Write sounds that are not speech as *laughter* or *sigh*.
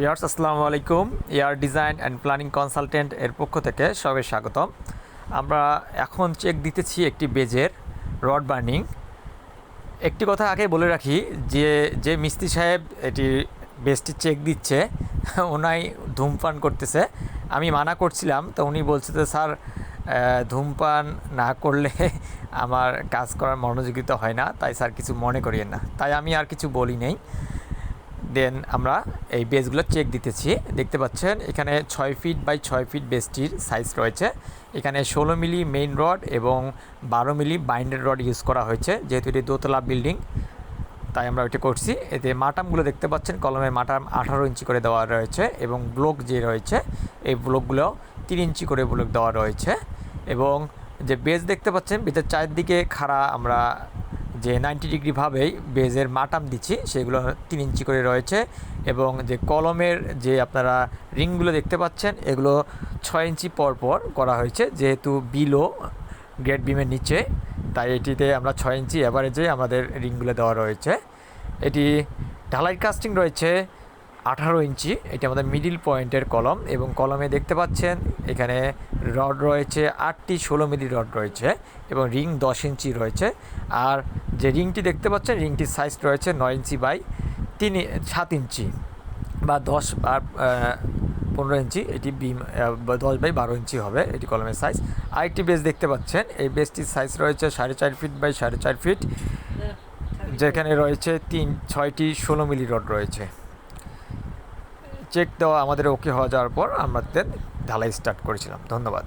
বিহার্স আসসালামু আলাইকুম। Air design and planning consultant এর পক্ষ থেকে সবাই স্বাগতম। আমরা এখন চেক দিতেছি একটি বেজের রড বার্নিং। একটি কথা আগে বলে রাখি যে যে মিস্ত্রি সাহেব এটি বেজটি চেক দিচ্ছে *laughs* ওনাই ধূমপান করতেছে। আমি মানা করছিলাম, তো উনি বলছে যে, স্যার ধূমপান না করলে *laughs* আমার কাজ করার মনোযোগিতা হয় না, তাই স্যার কিছু মনে করিয়েন না। তাই আমি আর কিছু বলি নেই। দেন আমরা এই বেসগুলো চেক দিতেছি। দেখতে পাচ্ছেন, এখানে ছয় ফিট বাই ছয় ফিট বেসটির সাইজ রয়েছে। এখানে ষোলো মিলি মেইন রড এবং বারো মিলি বাইন্ডেড রড ইউজ করা হয়েছে, যেহেতু এটি দোতলা বিল্ডিং তাই আমরা ওইটা করছি। এতে মাটামগুলো দেখতে পাচ্ছেন কলমের মাটাম আঠারো ইঞ্চি করে দেওয়া রয়েছে এবং ব্লক যে রয়েছে, এই ব্লকগুলো তিন ইঞ্চি করে ব্লক দেওয়া রয়েছে। এবং যে বেজ দেখতে পাচ্ছেন বেজের চারদিকে খাড়া আমরা যে নাইনটি ডিগ্রিভাবেই বেজের মাটাম দিচ্ছি, সেগুলো তিন ইঞ্চি করে রয়েছে এবং যে কলমের যে আপনারা রিংগুলো দেখতে পাচ্ছেন, এগুলো ছয় ইঞ্চি পর পর করা হয়েছে, যেহেতু বিলো গ্রেড বিমের নিচে, তাই এটিতে আমরা ছয় ইঞ্চি অ্যাভারেজে আমাদের রিংগুলো দেওয়া রয়েছে। এটি ঢালাই কাস্টিং রয়েছে আঠারো ইঞ্চি, এটি আমাদের মিডিল পয়েন্টের কলম এবং কলমে দেখতে পাচ্ছেন, এখানে রড রয়েছে আটটি, ষোলো মিলি রড রয়েছে এবং রিং দশ ইঞ্চি রয়েছে। আর যে রিংটি দেখতে পাচ্ছেন, রিংটির সাইজ রয়েছে নয় ইঞ্চি বাই তিন সাত ইঞ্চি বা দশ আর পনেরো ইঞ্চি। এটি বিম দশ বাই বারো ইঞ্চি হবে এটি কলমের সাইজ আরেকটি বেস দেখতে পাচ্ছেন, এই বেসটির সাইজ রয়েছে সাড়ে চার ফিট বাই সাড়ে চার ফিট যেখানে রয়েছে তিন, ছয়টি ষোলো মিলি রড রয়েছে। চেক দেওয়া আমাদের ওকে হওয়া যাওয়ার পর আমরা ঢালাই স্টার্ট করেছিলাম। ধন্যবাদ।